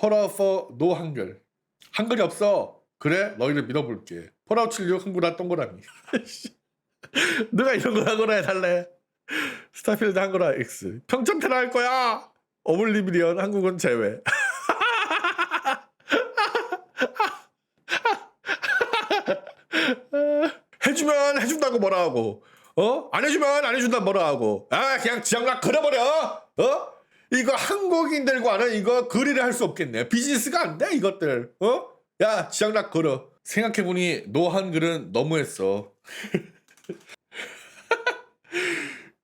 펄아웃 노 한글. 한글이 없어. 그래 너희를 믿어볼게. 펄아웃 76 한글아 동그라미. 누가 이런 거 하거나 해달래. 스타필드 한글아 X. 평점테라 할 거야. 오블리비리언 한국은 제외. 해주면 해준다고 뭐라 하고 어? 안 해주면 안 해준다 뭐라 하고 아 그냥 지역락 걸어버려 어? 이거 한국인들과는 이거 거리를 할 수 없겠네 비즈니스가 안 돼 이것들 어? 야 지역락 걸어 생각해보니 노 한글은 너무했어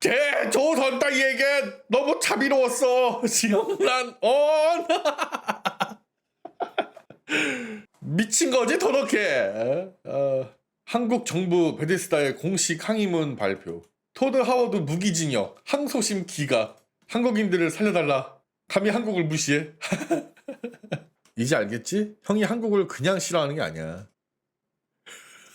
걔 조선 따위에게 너무 자비로웠어 지역란 어 미친 거지 더럽게 어. 한국 정부 베데스다의 공식 항의문 발표. 토드 하워드 무기징역, 항소심 기각. 한국인들을 살려달라. 감히 한국을 무시해? 이제 알겠지? 형이 한국을 그냥 싫어하는 게 아니야.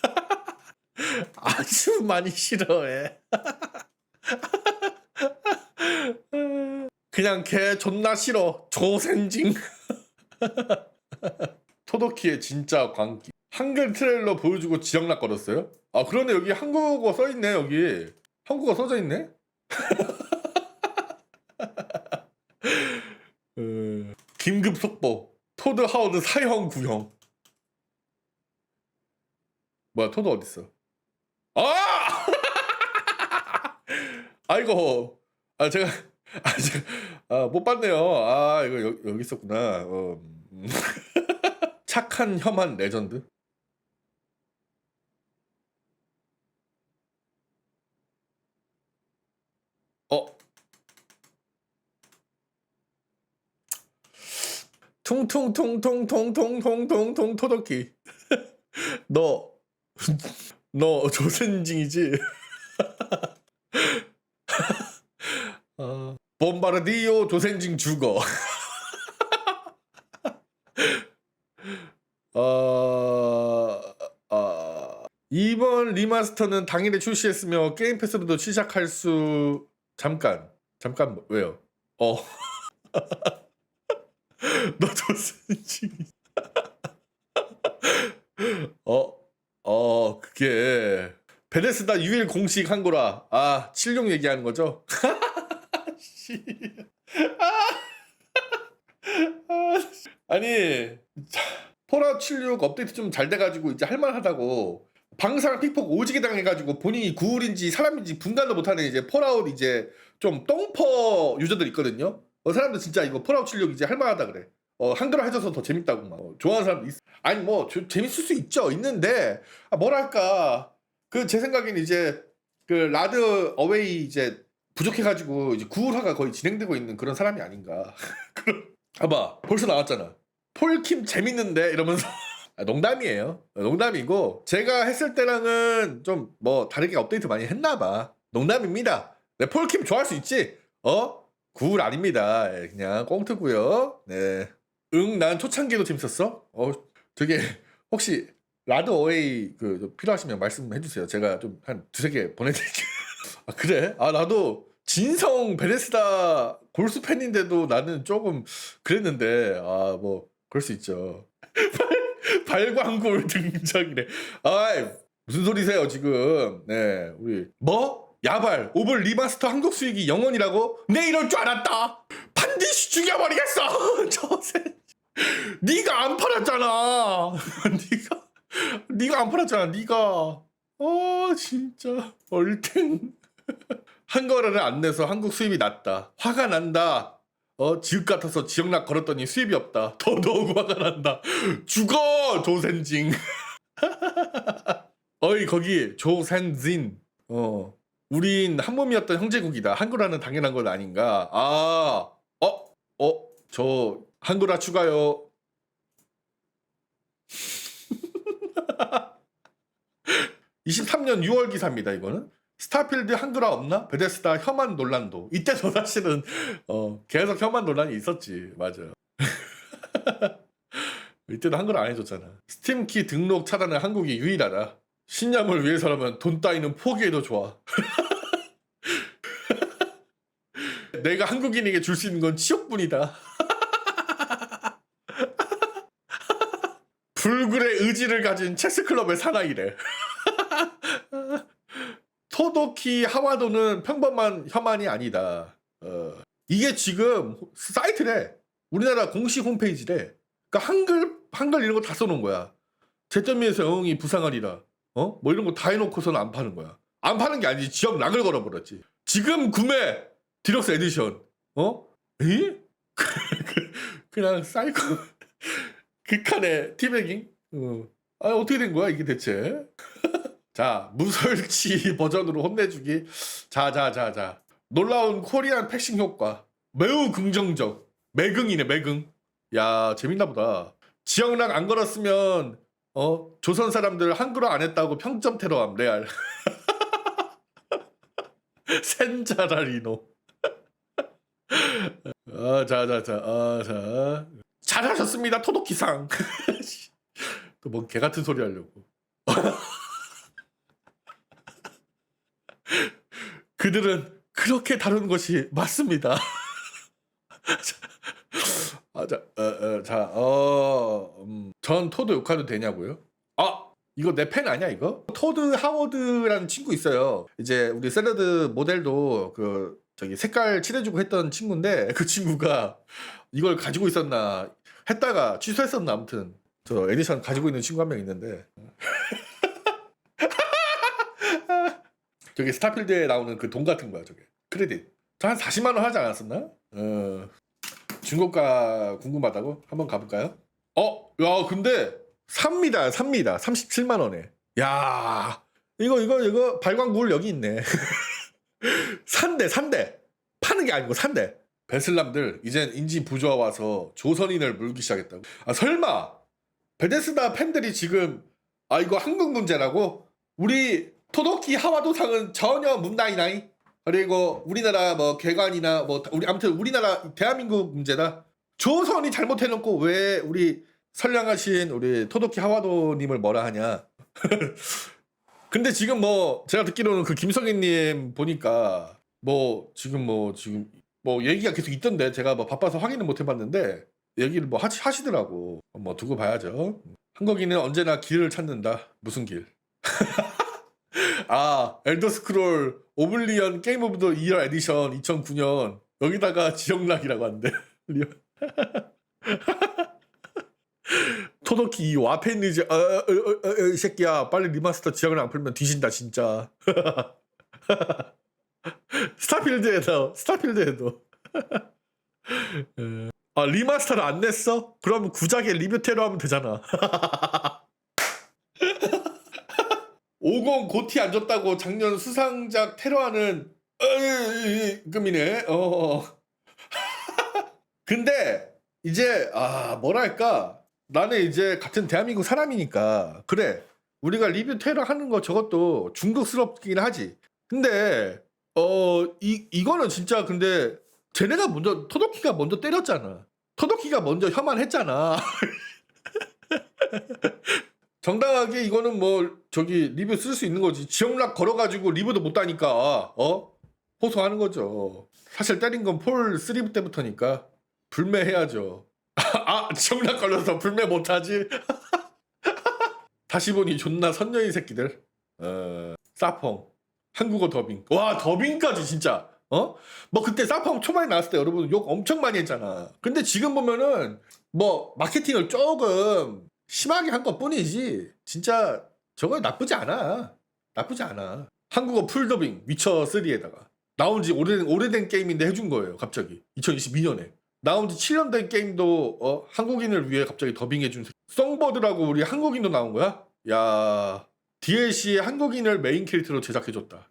아주 많이 싫어해. 그냥 걔 존나 싫어. 조센징. 토도키의 진짜 광기. 한글 트레일러 보여주고 지역락 걸었어요? 아 그러네 여기 한국어 써있네 여기 한국어 써져 있네? 어, 긴급 속보. 토드 하워드 사형 구형. 뭐야 토드 어딨어? 아! 아이고 아 제가 아 제가 아, 못 봤네요. 아 이거 여, 여기 있었구나. 어, 음. 착한 혐한 레전드 어? 퉁퉁퉁퉁퉁퉁퉁퉁퉁 토덕기 너, 너 조선징이지? 어, 봄바르디오 조센징 죽어 어, 어, 이번 리마스터는 당일에 출시했으며 게임 패스로도 시작할 수 잠깐 잠깐 뭐- 왜요? 어. 너 조선지. 어, 어, 그게 베데스다 유일 공식 한 거라. 아, 76 얘기하는 거죠? 씨. 아, 니 폴아웃 76 업데이트 좀 잘 돼가지고 이제 할만하다고 방사랑 픽폭 오지게 당해가지고 본인이 구울인지 사람인지 분간도 못하는 이제 폴아웃 이제 좀 똥퍼 유저들 있거든요. 어, 사람들 진짜 이거 폴아웃 76 이제 할만하다 그래. 어, 한글화 해줘서 더 재밌다고 막 어, 좋아하는 사람도 있. 아니 뭐 저- 재밌을 수 있죠. 있는데 아, 뭐랄까 그 제 생각에는 이제 그 라드 어웨이 이제 부족해가지고 이제 구울화가 거의 진행되고 있는 그런 사람이 아닌가. 봐봐 벌써 나왔잖아. 폴킴 재밌는데 이러면서 아, 농담이에요. 농담이고 제가 했을 때랑은 좀 뭐 다르게 업데이트 많이 했나봐. 농담입니다. 네, 폴킴 좋아할 수 있지. 어? 구울 아닙니다. 예, 그냥 꽁트고요. 네. 응, 난 초창기도 재밌었어. 어, 되게 혹시 라드 어웨이 그 필요하시면 말씀해 주세요. 제가 좀 한 두세 개 보내드릴게요. 아 그래? 아 나도 진성 베레스다 골수 팬인데도 나는 조금 그랬는데 아 뭐 그럴 수 있죠. 발, 발광골 등장이래. 아이 무슨 소리세요 지금? 네 우리 뭐? 야발 오블 리마스터 한국 수익이 영원이라고? 내 이럴 줄 알았다. 반드시 죽여버리겠어. 저새 네가 안 팔았잖아. 네가 네가 안 팔았잖아. 네가 어 진짜 얼탱 한 거래를 안 내서 한국 수입이 낮다. 화가 난다. 어 지읒 같아서 지역락 걸었더니 수입이 없다. 더더욱 화가 난다. 죽어 조센징. 어이 거기 조센진. 어 우린 한 몸이었던 형제국이다. 한글화는 당연한 건 아닌가. 아 어? 어? 저 한글화 추가요. (23년 6월) 기사입니다 이거는 스타필드 한글화 없나 베데스다 혐한 논란도 이때도 사실은 어 계속 혐한 논란이 있었지 맞아요 이때도 한글화 안 해줬잖아 스팀키 등록 차단은 한국이 유일하다 신념을 위해서라면 돈 따위는 포기해도 좋아 내가 한국인에게 줄 수 있는 건 치욕뿐이다 불굴의 의지를 가진 체스클럽의 사나이래. 토도키 하와도는 평범한 혐한이 아니다. 어, 이게 지금 사이트래. 우리나라 공식 홈페이지래. 그러니까 한글 한글 이런 거 다 써놓은 거야. 제점미에서 영웅이 부상하리라. 어? 뭐 이런 거 다 해놓고서는 안 파는 거야. 안 파는 게 아니지. 지역 락을 걸어버렸지. 지금 구매 디럭스 에디션. 어? 에? 그냥 사이코 극한의 티베깅? 어. 아 어떻게 된 거야 이게 대체? 자 무설치 버전으로 혼내주기. 자 자 자 자 놀라운 코리안 패싱 효과 매우 긍정적. 매긍이네 매긍. 야 재밌나 보다. 지역락 안 걸었으면 어 조선 사람들 한글어 안 했다고 평점 테러함 레알. 센자라리노. 아, 자, 자, 자, 아, 자. 잘하셨습니다, 토도키상. 또뭔 개 같은 소리 하려고. 그들은 그렇게 다루는 것이 맞습니다. 아, 자, 어, 어, 자, 전 토드 욕해도 되냐고요? 아, 이거 내 팬 아니야 이거? 토드 하워드라는 친구 있어요. 이제 우리 샐러드 모델도 그 저기 색깔 칠해주고 했던 친구인데 그 친구가 이걸 가지고 있었나 했다가 취소했었나 아무튼 저 에디션 가지고 있는 친구 한 명 있는데. 저기 스타필드에 나오는 그 돈 같은 거야 저게. 크레딧. 저한 40만 원 하지 않았었나? 어. 중고가 궁금하다고? 한번 가볼까요? 어, 야 근데 삽니다 삽니다. 37만 원에. 야 이거 이거 이거 발광물 여기 있네 산대 산대. 파는 게 아니고 산대. 베슬람들 이젠 인지 부조화 와서 조선인을 물기 시작했다고. 아 설마. 베데스다 팬들이 지금 아 이거 한국 문제라고? 우리 토도키 하와도상은 전혀 문나이나이? 그리고 우리나라 뭐 개관이나 뭐 우리 아무튼 우리나라 대한민국 문제다. 조선이 잘못해놓고 왜 우리 선량하신 우리 토도키 하와도님을 뭐라 하냐 근데 지금 뭐 제가 듣기로는 그 김성희님 보니까 뭐 지금 뭐 지금 뭐 얘기가 계속 있던데 제가 뭐 바빠서 확인은 못 해봤는데 얘기를 뭐 하시, 하시더라고. 뭐 두고 봐야죠. 한국인은 언제나 길을 찾는다. 무슨 길? 아 엘더 스크롤 오블리언 게임 오브 더 이어 에디션 2009년. 여기다가 지역락이라고 하는데. 리얼. 토도키 이 앞에 있는 이제 어, 어, 어, 어, 이 새끼야. 빨리 리마스터 지역을 안 풀면 뒤진다 진짜. 스타필드에도 에. 아 리마스터를 안 냈어? 그럼 구작에 리뷰 테러 하면 되잖아. 50 고티 안 줬다고 작년 수상작 테러하는 금이네. 어. 근데 이제 아 뭐랄까 나는 이제 같은 대한민국 사람이니까 그래. 우리가 리뷰 테러 하는 거 저것도 중독스럽긴 하지. 근데 어 이 이거는 진짜 근데 쟤네가 먼저 토도키가 먼저 때렸잖아. 토도키가 먼저 혐한했잖아. 정당하게 이거는 뭐 저기 리뷰 쓸 수 있는 거지. 지역락 걸어가지고 리뷰도 못 다니까 어? 호소하는 거죠. 사실 때린 건 폴 3 때부터니까 불매해야죠 아 지역락 걸려서 불매 못하지. 다시 보니 존나 선녀인 새끼들. 어 사펑. 한국어 더빙. 와 더빙까지 진짜. 어? 뭐 그때 사펑 초반에 나왔을 때 여러분 욕 엄청 많이 했잖아. 근데 지금 보면은 뭐 마케팅을 조금 심하게 한 것 뿐이지. 진짜 저거 나쁘지 않아. 나쁘지 않아. 한국어 풀더빙 위쳐 3에다가. 나온 지 오래된, 오래된 게임인데 해준 거예요 갑자기. 2022년에 나온 지 7년 된 게임도 어, 한국인을 위해 갑자기 더빙해준 새- 썬버드라고 우리 한국인도 나온 거야? 야 DLC에 한국인을 메인 캐릭터로 제작해줬다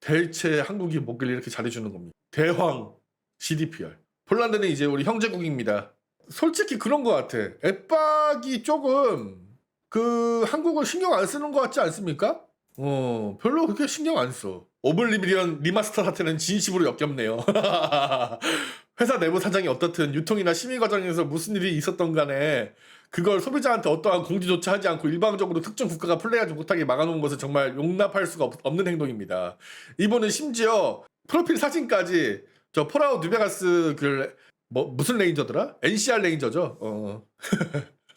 대체 한국이 뭐길래 이렇게 잘해주는 겁니다 대황 CDPR 폴란드는 이제 우리 형제국입니다 솔직히 그런 것 같아. 앱박이 조금 그 한국을 신경 안 쓰는 것 같지 않습니까? 어 별로 그렇게 신경 안 써. 오블리비언 리마스터 사태는 진심으로 역겹네요. 회사 내부 사정이 어떻든 유통이나 심의 과정에서 무슨 일이 있었던 간에 그걸 소비자한테 어떠한 공지조차 하지 않고 일방적으로 특정 국가가 플레이하지 못하게 막아놓은 것은 정말 용납할 수가 없, 없는 행동입니다. 이분은 심지어 프로필 사진까지 저 폴아웃 뉴베가스 그 뭐 무슨 레인저더라? NCR 레인저죠. 어. 어.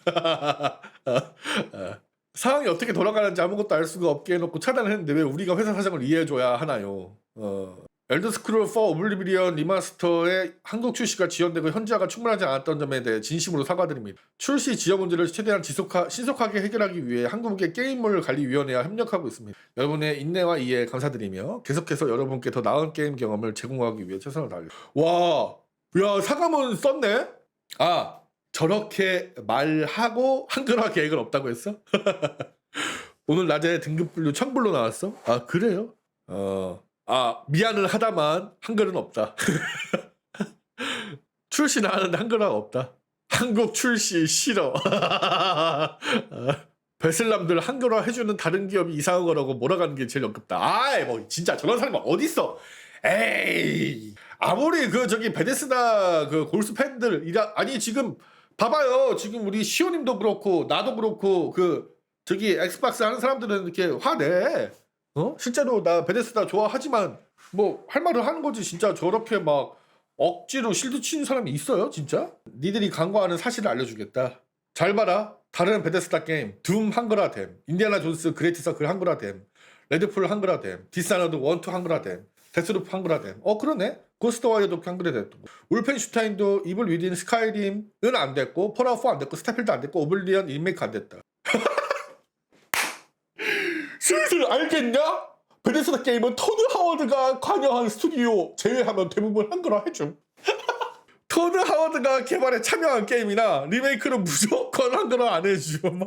상황이 어떻게 돌아가는지 아무것도 알 수가 없게 해놓고 차단을 했는데 왜 우리가 회사 사정을 이해해줘야 하나요? 어. 엘더 스크롤 4 오블리비언 리마스터의 한국 출시가 지연되고 현지화가 충분하지 않았던 점에 대해 진심으로 사과드립니다. 출시 지연 문제를 최대한 지속하, 신속하게 해결하기 위해 한국의 게임물 관리위원회와 협력하고 있습니다. 여러분의 인내와 이해 감사드리며 계속해서 여러분께 더 나은 게임 경험을 제공하기 위해 최선을 다하겠습니다. 와, 야 사과문 썼네? 아, 저렇게 말하고 한글화 계획은 없다고 했어? 오늘 낮에 등급 분류 청불로 나왔어? 아 그래요? 어. 아 미안은 하다만 한글은 없다. 출시는 하는데 한글화가 없다. 한국 출시 싫어. 베슬람들 한글화 해주는 다른 기업이 이상한 거라고 몰아가는 게 제일 역겹다. 아이 뭐 진짜 저런 사람이 어딨어? 에이 아무리 그 저기 베데스다 그 골수 팬들 이라 아니 지금 봐봐요 지금 우리 시오님도 그렇고 나도 그렇고 그 저기 엑스박스 하는 사람들은 이렇게 화내 어? 실제로 나 베데스다 좋아하지만 뭐 할 말을 하는 거지. 진짜 저렇게 막 억지로 실드 치는 사람이 있어요 진짜? 니들이 간과하는 사실을 알려주겠다. 잘 봐라. 다른 베데스다 게임. 둠 한글화 됨. 인디아나 존스 그레이트 서클 한글화 됨. 레드풀 한글화 됨. 디스아너드 원투 한글화 됨. 데스루프 한글화 됨. 어 그러네. 고스트 와이어도 한글화 됐고 울펜슈타인도 이블 위딘 스카이림은 안 됐고 폴아웃 4안 됐고 스타필드 안 됐고 오블리언 리메이크 안 됐다 슬슬 알겠냐? 베데스다 게임은 토드 하워드가 관여한 스튜디오 제외하면 대부분 한글화 해줌. 토드 하워드가 개발에 참여한 게임이나 리메이크는 무조건 한글화 안 해줌.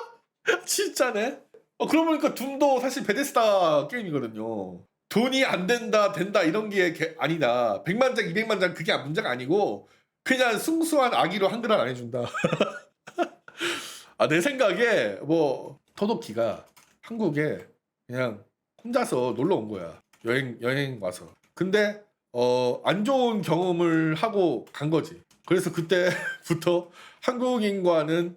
진짜네. 어, 그러고 보니까 둠도 사실 베데스다 게임이거든요. 돈이 안 된다 된다 이런 게 개- 아니다. 100만 장 200만 장 그게 문제가 아니고 그냥 순수한 악의로 한글화 안 해준다. 아, 내 생각에 뭐 토도키가 한국에 그냥 혼자서 놀러 온 거야. 여행 여행 와서. 근데 어, 안 좋은 경험을 하고 간 거지. 그래서 그때부터 한국인과는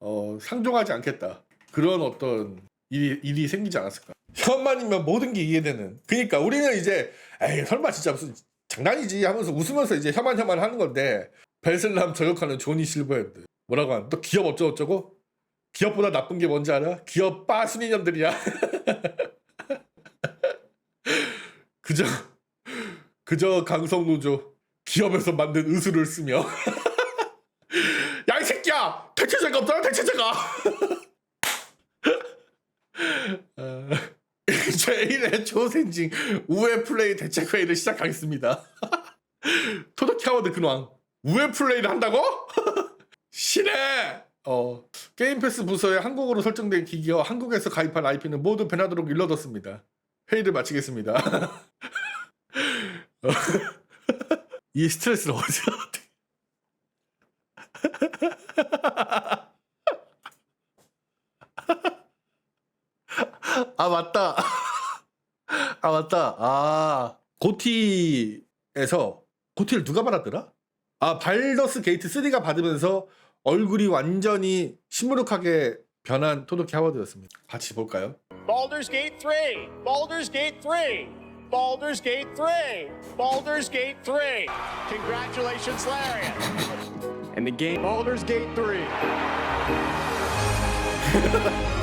어, 상종하지 않겠다. 그런 어떤 일이, 일이 생기지 않았을까. 현만이면 모든 게 이해되는. 그러니까 우리는 이제 에이 설마 진짜 무슨 장난이지 하면서 웃으면서 이제 혐한혐한 하는 건데 베슬람 저격하는 조니 실버핸드 뭐라고 하는 또 기업 어쩌고저쩌고 기업보다 나쁜 게 뭔지 알아? 기업 빠순이년들이야. 그저 그저 강성노조 기업에서 만든 의수를 쓰며 야 이 새끼야 대체제가 없잖아 대체제가 어, 제1회 초생징 우회 플레이 대책 회의를 시작하겠습니다 토도키 하워드 근황 우회 플레이를 한다고? 실해 어, 게임 패스 부서에 한국어로 설정된 기기와 한국에서 가입한 IP는 모두 배나도록 일러뒀습니다. 회의를 마치겠습니다. 어, 이 스트레스를 어디서 아 맞다. 아 맞다. 아 고티에서 고티를 누가 받았더라? 아 발더스 게이트 3가 받으면서 얼굴이 완전히 시무룩하게 변한 토도키 하워드였습니다. 같이 볼까요? Baldur's Gate 3, Baldur's Gate 3, Baldur's Gate 3, Baldur's Gate 3. Congratulations, Larian. And the game Baldur's Gate 3.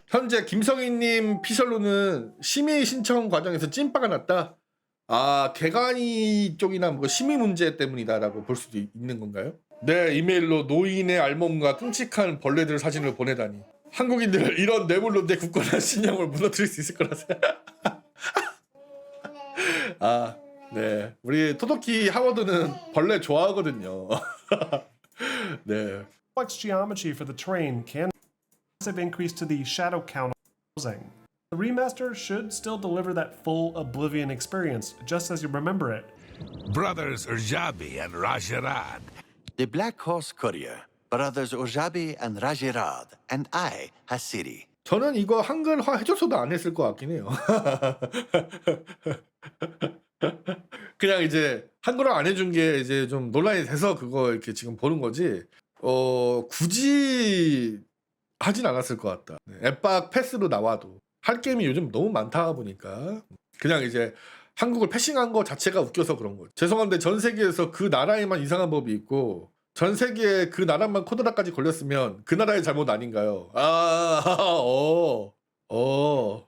현재 김성희님 피셜로는 심의 신청 과정에서 찐빠가 났다. 아 개간이 쪽이나 뭐 심의 문제 때문이다라고 볼 수도 있- 있는 건가요? 네 이메일로 노인의 알몸과 끔찍한 벌레들 사진을 보내다니 한국인들 이런 뇌물로 내 굳건한 신념을 무너뜨릴 수 있을 거라 생각. 아 네 우리 토도키 하워드는 벌레 좋아하거든요. 네 complex geometry for the terrain can massive increase to the shadow count housing. The remaster should still deliver that full Oblivion experience, just as you remember it. Brothers Urjabi and Rajarad. The Black Horse Courier, Brothers Ojabi and Rajirad, and I, Hasiri. 저는 이거 한글화 해줘서도 안 했을 것 같긴 해요. 그냥 이제 한글화 안 해준 게 이제 좀 논란이 돼서 그거 이렇게 지금 보는 거지. 어 굳이 하진 않았을 것 같다. 네, 앱박 패스로 나와도 할 게임이 요즘 너무 많다 보니까 그냥 이제 한국을 패싱한 거 자체가 웃겨서 그런 거죠. 죄송한데 전 세계에서 그 나라에만 이상한 법이 있고 전 세계에 그 나라만 코드라까지 걸렸으면 그 나라의 잘못 아닌가요? 아, 어, 어.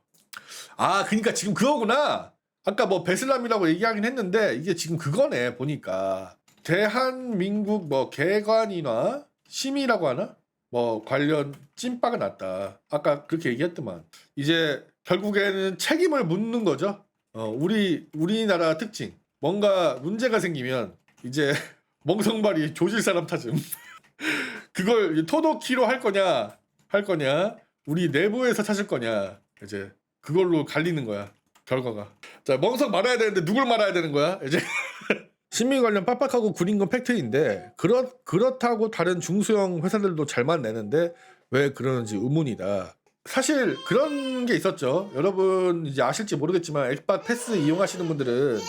아, 그니까 지금 그거구나. 아까 뭐 베슬람이라고 얘기하긴 했는데 이게 지금 그거네 보니까 대한민국 뭐 개관이나 심의라고 하나? 뭐 관련 찐빠가 났다. 아까 그렇게 얘기했더만. 이제 결국에는 책임을 묻는 거죠. 어, 우리 우리나라 특징. 뭔가 문제가 생기면 이제 멍성발이 조질 사람 찾음. 그걸 토도키로 할 거냐 할 거냐 우리 내부에서 찾을 거냐 이제 그걸로 갈리는 거야 결과가. 자 멍석 말아야 되는데 누굴 말아야 되는 거야 이제. 심의 관련 빡빡하고 구린 건 팩트인데 그렇 그렇다고 다른 중소형 회사들도 잘만 내는데 왜 그러는지 의문이다. 사실 그런 게 있었죠. 여러분 이제 아실지 모르겠지만 엑박 패스 이용하시는 분들은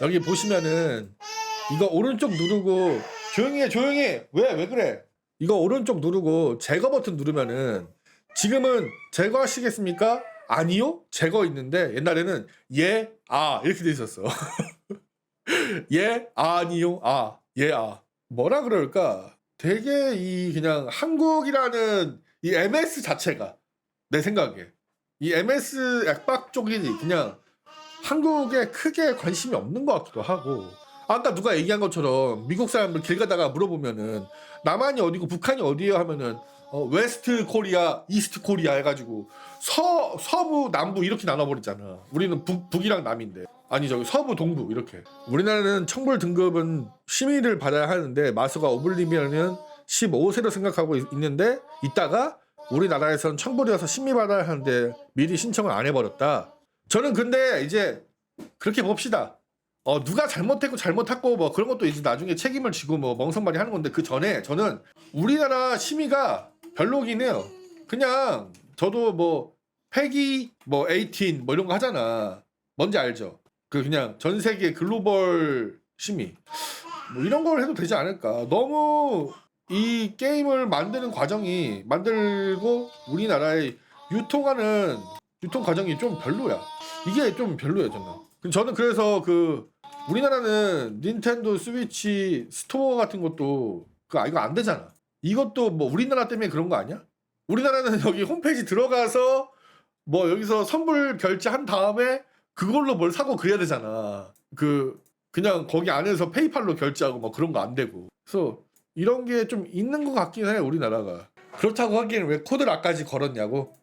여기 보시면은 이거 오른쪽 누르고 조용히 해 조용히 해. 왜 왜 그래? 이거 오른쪽 누르고 제거 버튼 누르면은 지금은 제거하시겠습니까? 아니요 제거 있는데 옛날에는 예 아 이렇게 돼 있었어. 예 아니요 아 예 아 뭐라 그럴까? 되게 이 그냥 한국이라는 이 MS 자체가 내 생각에 이 MS 액박 쪽이 그냥 한국에 크게 관심이 없는 것 같기도 하고 아까 누가 얘기한 것처럼 미국 사람들 길 가다가 물어보면은 남한이 어디고 북한이 어디예요 하면은 어, 웨스트 코리아, 이스트 코리아 해가지고 서 서부 남부 이렇게 나눠버렸잖아. 우리는 북 북이랑 남인데 아니 저기 서부 동부 이렇게. 우리나라는 청불 등급은 심의를 받아야 하는데 마수가 오블리비언은 15세로 생각하고 있- 있는데 이따가 우리나라에선 청불이어서 심의 받아야 하는데 미리 신청을 안 해버렸다. 저는 근데 이제 그렇게 봅시다. 어 누가 잘못했고 잘못했고 뭐 그런 것도 이제 나중에 책임을 지고 뭐 멍석말이 하는 건데 그 전에 저는 우리나라 심의가 별로긴 해요. 그냥 저도 뭐 패기 뭐 18, 뭐 이런 거 하잖아. 뭔지 알죠? 그 그냥 전 세계 글로벌 심의 뭐 이런 걸 해도 되지 않을까. 너무 이 게임을 만드는 과정이 만들고 우리나라에 유통하는 유통 과정이 좀 별로야. 이게 좀 별로예요, 저는. 저는 그래서 그 우리나라는 닌텐도 스위치 스토어 같은 것도 그 아, 이거 안 되잖아. 이것도 뭐 우리나라 때문에 그런 거 아니야? 우리나라는 여기 홈페이지 들어가서 뭐 여기서 선불 결제한 다음에 그걸로 뭘 사고 그래야 되잖아. 그 그냥 거기 안에서 페이팔로 결제하고 뭐 그런 거 안 되고. 그래서 이런 게 좀 있는 것 같긴 해 우리나라가. 그렇다고 하기에는 왜 코드를 아까지 걸었냐고.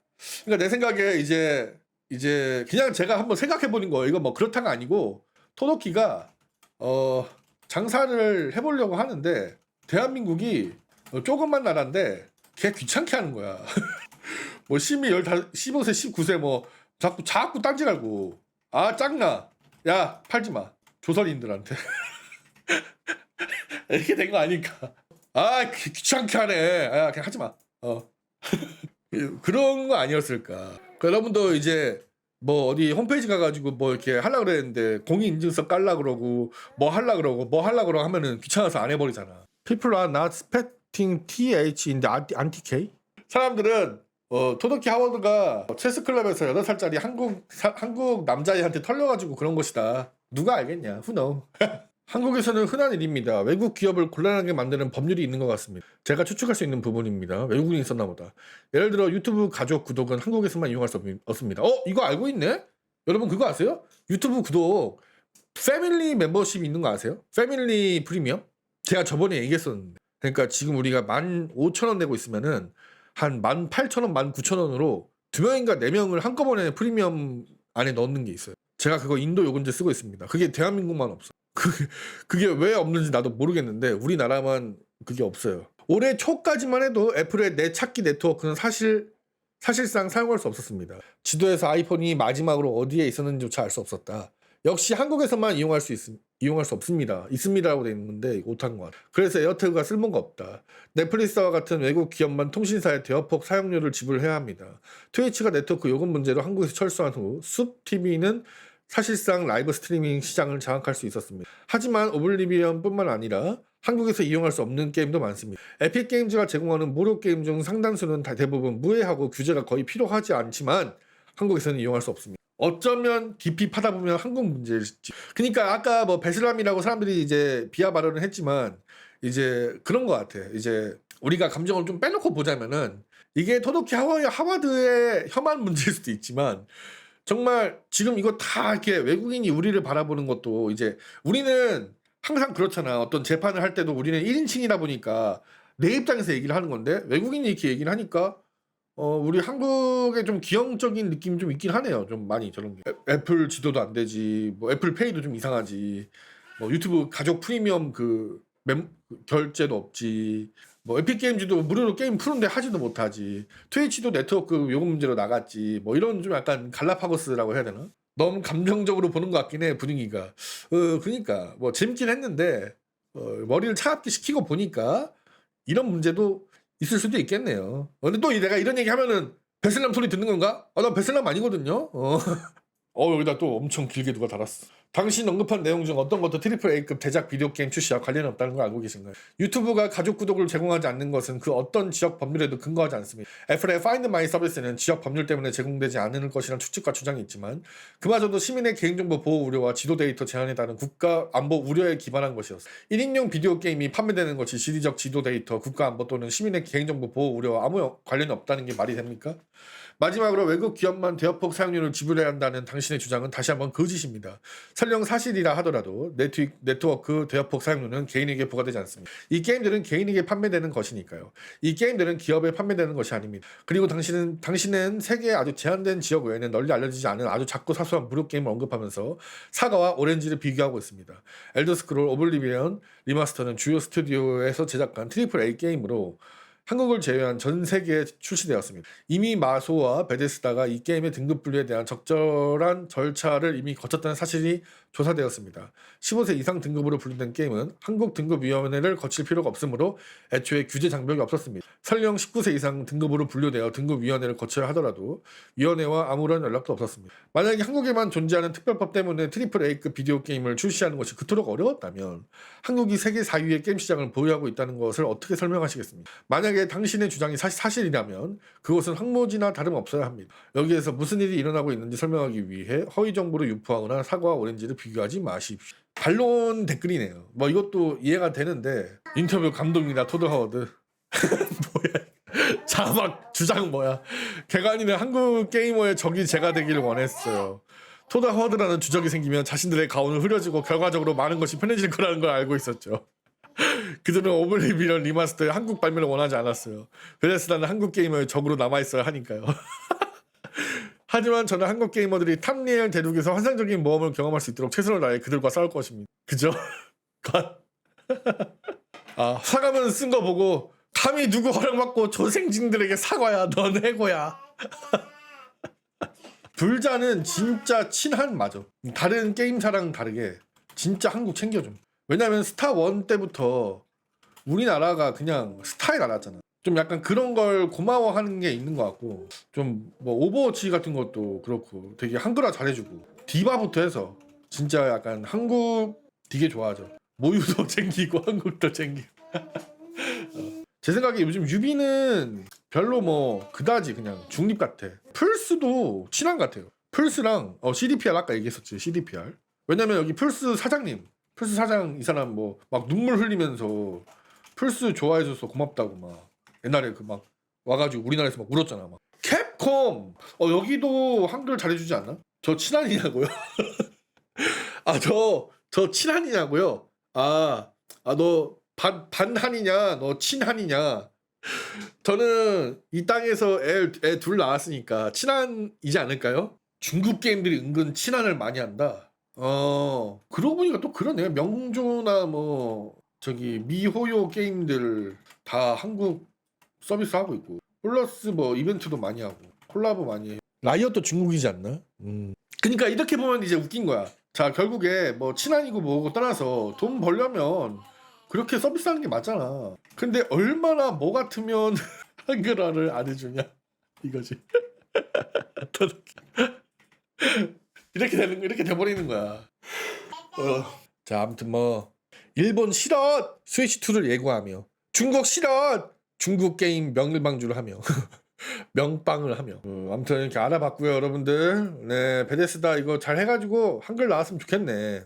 그러니까 내 생각에 이제 이제 그냥 제가 한번 생각해 보는 거예요. 이거 뭐 그렇다가 아니고 토노키가 어 장사를 해보려고 하는데 대한민국이 어, 조금만 나라인데 걔 귀찮게 하는 거야. 뭐 심이 15, 15세 19세 뭐 자꾸 자꾸 딴지라고 아 짱나 야 팔지 마 조선인들한테 이렇게 된 거 아니까 아 귀- 귀찮게 하네 아 그냥 하지 마 어 그런 거 아니었을까 그 여러분도 이제 뭐 어디 홈페이지 가가지고 뭐 이렇게 하려 그랬는데 공인 인증서 깔라 그러고 뭐 하려 그러고 뭐 하려 그러고 하면은 귀찮아서 안 해버리잖아. People are not expecting TH in the anti-K. 사람들은 어, 토도키 하워드가 체스 클럽에서 8살짜리 한국 사- 한국 남자애한테 털려가지고 그런 것이다. 누가 알겠냐? Know? 한국에서는 흔한 일입니다. 외국 기업을 곤란하게 만드는 법률이 있는 것 같습니다. 제가 추측할 수 있는 부분입니다. 외국인이 있었나 보다. 예를 들어 유튜브 가족 구독은 한국에서만 이용할 수 없- 없습니다. 어? 이거 알고 있네? 여러분 그거 아세요? 유튜브 구독 패밀리 멤버십 있는 거 아세요? 패밀리 프리미엄? 제가 저번에 얘기했었는데 그러니까 지금 우리가 15,000원 내고 있으면은 한 18,000원, 19,000원으로 두 명인가 네 명을 한꺼번에 프리미엄 안에 넣는 게 있어요. 제가 그거 인도 요금제 쓰고 있습니다. 그게 대한민국만 없어. 그게, 그게 왜 없는지 나도 모르겠는데 우리나라만 그게 없어요. 올해 초까지만 해도 애플의 내 찾기 네트워크는 사실 사실상 사용할 수 없었습니다. 지도에서 아이폰이 마지막으로 어디에 있었는지조차 알 수 없었다. 역시 한국에서만 이용할 수 있, 이용할 수 없습니다. 있습니다라고 돼 있는데 오탄 것. 그래서 에어텔가 쓸모가 없다. 넷플릭스와 같은 외국 기업만 통신사의 대여폭 사용료를 지불해야 합니다. 트위치가 네트워크 요금 문제로 한국에서 철수한 후 숲 TV는 사실상 라이브 스트리밍 시장을 장악할 수 있었습니다. 하지만 오블리비언뿐만 아니라 한국에서 이용할 수 없는 게임도 많습니다. 에픽 게임즈가 제공하는 무료 게임 중 상당수는 다 대부분 무해하고 규제가 거의 필요하지 않지만 한국에서는 이용할 수 없습니다. 어쩌면 깊이 파다 보면 한국 문제일지. 그러니까 아까 뭐 베슬람이라고 사람들이 이제 비하 발언을 했지만 이제 그런 것 같아. 이제 우리가 감정을 좀 빼놓고 보자면은 이게 하와, 하와드의 혐한 문제일 수도 있지만 정말 지금 이거 다 이렇게 외국인이 우리를 바라보는 것도 이제 우리는 항상 그렇잖아. 어떤 재판을 할 때도 우리는 1인칭이다 보니까 내 입장에서 얘기를 하는 건데 외국인이 이렇게 얘기를 하니까 어 우리 한국에 좀 기형적인 느낌이 좀 있긴 하네요. 좀 많이 저런 게 애- 애플 지도도 안 되지, 뭐 애플 페이도 좀 이상하지, 뭐 유튜브 가족 프리미엄 그 멤, 결제도 없지, 뭐 에픽 게임즈도 무료로 게임 푸는데 하지도 못하지, 트위치도 네트워크 요금 문제로 나갔지, 뭐 이런 좀 약간 갈라파고스라고 해야 되나? 너무 감정적으로 보는 것 같긴 해 분위기가. 어 그러니까 뭐 재밌긴 했는데 어, 머리를 차갑게 시키고 보니까 이런 문제도 있을 수도 있겠네요. 어, 근데 또 이- 내가 이런 얘기 하면은 베슬람 소리 듣는 건가? 아, 나 베슬람 아니거든요. 어. 어, 여기다 또 엄청 길게 누가 달았어. 당신 언급한 내용 중 어떤 것도 트리플 A급 대작 비디오 게임 출시와 관련이 없다는 걸 알고 계신가요? 유튜브가 가족 구독을 제공하지 않는 것은 그 어떤 지역 법률에도 근거하지 않습니다. 애플의 Find My 서비스는 지역 법률 때문에 제공되지 않을 것이라는 추측과 주장이 있지만 그마저도 시민의 개인정보 보호 우려와 지도 데이터 제한에 따른 국가 안보 우려에 기반한 것이었습니다. 1인용 비디오 게임이 판매되는 것이 시리적 지도 데이터, 국가 안보 또는 시민의 개인정보 보호 우려와 아무 관련이 없다는 게 말이 됩니까? 마지막으로 외국 기업만 대여폭 사용료를 지불해야 한다는 당신의 주장은 다시 한번 거짓입니다. 설령 사실이라 하더라도 네트, 네트워크 대여폭 사용료는 개인에게 부과되지 않습니다. 이 게임들은 개인에게 판매되는 것이니까요. 이 게임들은 기업에 판매되는 것이 아닙니다. 그리고 당신은 당신은 세계의 아주 제한된 지역 외에는 널리 알려지지 않은 아주 작고 사소한 무료 게임을 언급하면서 사과와 오렌지를 비교하고 있습니다. 엘더 스크롤 오블리비언 리마스터는 주요 스튜디오에서 제작한 트리플 A 게임으로 한국을 제외한 전 세계에 출시되었습니다. 이미 마소와 베데스다가 이 게임의 등급 분류에 대한 적절한 절차를 이미 거쳤다는 사실이 조사되었습니다. 15세 이상 등급으로 분류된 게임은 한국 등급위원회를 거칠 필요가 없으므로 애초에 규제 장벽이 없었습니다. 설령 19세 이상 등급으로 분류되어 등급위원회를 거쳐야 하더라도 위원회와 아무런 연락도 없었습니다. 만약에 한국에만 존재하는 특별법 때문에 트리플 A급 비디오 게임을 출시하는 것이 그토록 어려웠다면 한국이 세계 4위의 게임 시장을 보유하고 있다는 것을 어떻게 설명하시겠습니까? 만약 에 당신의 주장이 사실, 사실이라면 그것은 항모지나 다름없어야 합니다. 여기에서 무슨 일이 일어나고 있는지 설명하기 위해 허위 정보를 유포하거나 사과와 오렌지를 비교하지 마십시오. 반론 댓글이네요. 뭐 이것도 이해가 되는데 인터뷰 감독이나 토드 하워드 뭐야 자막 주장 뭐야 개관이는 한국 게이머의 적이 제가 되기를 원했어요. 토드 하워드라는 주적이 생기면 자신들의 가온을 흐려지고 결과적으로 많은 것이 편해질 거라는 걸 알고 있었죠. 그들은 오블리비언 리마스터의 한국 발매를 원하지 않았어요. 베데스다는 한국 게이머의 적으로 남아있어야 하니까요. 하지만 저는 한국 게이머들이 탐리엘 대륙에서 환상적인 모험을 경험할 수 있도록 최선을 다해 그들과 싸울 것입니다. 그죠? 관. 아, 사과문 쓴 거 보고 감히 누구 허락받고 조생진들에게 사과야 넌 해고야. 불자는 진짜 친한 맞아. 다른 게임사랑 다르게 진짜 한국 챙겨줌. 왜냐면 스타 원 때부터 우리나라가 그냥 스타일 알았잖아. 좀 약간 그런 걸 고마워하는 게 있는 것 같고 좀 뭐 오버워치 같은 것도 그렇고 되게 한글화 잘해주고 디바부터 해서 진짜 약간 한국 되게 좋아하죠. 모유도 챙기고 한국도 챙기고. 어. 제 생각에 요즘 유비는 별로 뭐 그다지 그냥 중립 같아. 플스도 친한 것 같아요. 플스랑 어, CDPR 아까 얘기했었지 CDPR. 왜냐면 여기 플스 사장님, 플스 사장 이 사람 뭐 막 눈물 흘리면서 플스 좋아해줘서 고맙다고 막 옛날에 그 막 와가지고 우리나라에서 막 울었잖아 막. 캡콤 어 여기도 한글 잘해주지 않나? 저 친한이냐고요? 아저저 친한이냐고요? 아아너 반 반한이냐 너 친한이냐? 저는 이 땅에서 애둘 낳았으니까 친한이지 않을까요? 중국 게임들이 은근 친한을 많이 한다. 어 그러고 보니까 또 그러네. 명조나 뭐 저기 미호요 게임들 다 한국 서비스 하고 있고 플러스 뭐 이벤트도 많이 하고 콜라보 많이 해. 라이엇도 중국이지 않나? 음. 그러니까 이렇게 보면 이제 웃긴 거야. 자 결국에 뭐 친한이고 뭐고 떠나서 돈 벌려면 그렇게 서비스하는 게 맞잖아. 근데 얼마나 뭐 같으면 한글화를 안 해주냐 이거지. 이렇게 되는 이렇게 돼버리는 거야. 어. 자 아무튼 뭐 일본 실업 스위치 2를 예고하며 중국 실업 중국 게임 명일방주를 하며 명빵을 하며. 어, 아무튼 이렇게 알아봤고요 여러분들. 네 베데스다 이거 잘 해가지고 한글 나왔으면 좋겠네